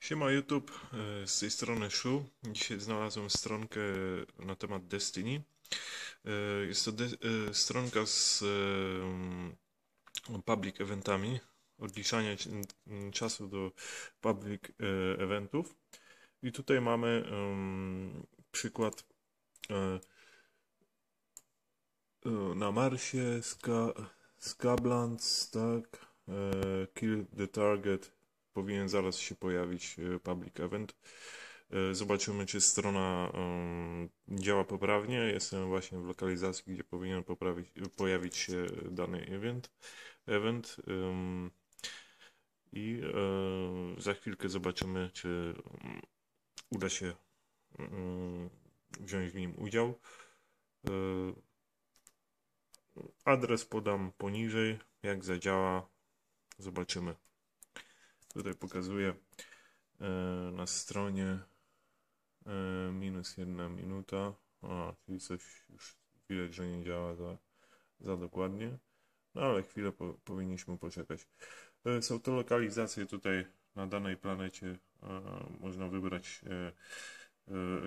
Siema YouTube, e, z tej strony Shu. Dzisiaj znalazłem stronkę na temat Destiny. E, Jest to de- e, stronka z public eventami, odliczania ci- m, czasu do public eventów. I tutaj mamy przykład na Marsie, Ska, Skablands, tak, kill the target, powinien zaraz się pojawić e, public event. E, Zobaczymy, czy strona em, działa poprawnie. Jestem właśnie w lokalizacji, gdzie powinien poprawić, pojawić się dany event. event I e, za chwilkę zobaczymy, czy mm, uda się mm, wziąć w nim udział. E, Adres podam poniżej. Jak zadziała, zobaczymy. Tutaj pokazuję e, na stronie e, minus jedna minuta. A, czyli coś już widać, że nie działa za, za dokładnie. No ale chwilę po, powinniśmy poczekać. E, Są to lokalizacje tutaj na danej planecie. Można wybrać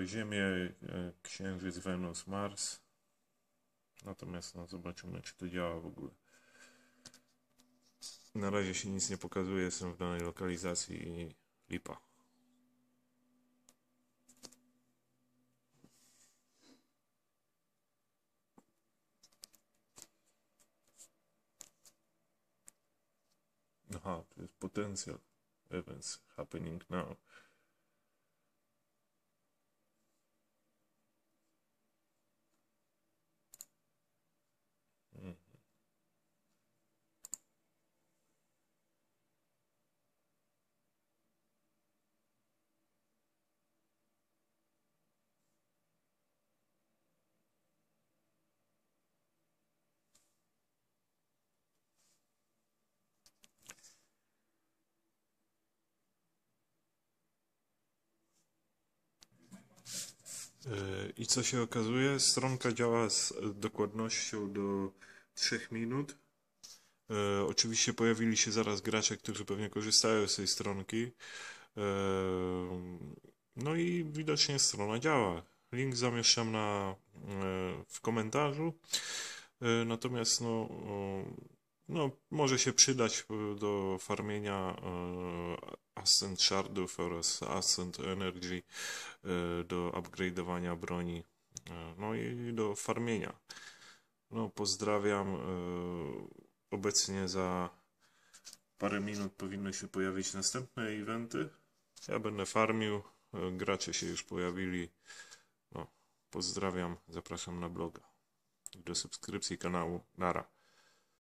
Ziemię, Księżyc, Wenus, Mars. Natomiast no, zobaczymy, czy to działa w ogóle. Na razie się nic nie pokazuje, jestem w danej lokalizacji i lipa. Aha, to jest potential events happening now. I co się okazuje? Stronka działa z dokładnością do 3 minut. Yy, Oczywiście pojawili się zaraz gracze, którzy pewnie korzystają z tej stronki. Yy, No i widocznie strona działa. Link zamieszczam na, w komentarzu. Natomiast no, no, może się przydać yy, do farmienia yy, Ascent Shardów oraz Ascent Energy yy, do upgrade'owania broni, no i do farmienia. No, pozdrawiam. Obecnie za parę minut powinny się pojawić następne eventy. Ja będę farmił, gracze się już pojawili. No, pozdrawiam, zapraszam na bloga. Do subskrypcji kanału. Nara.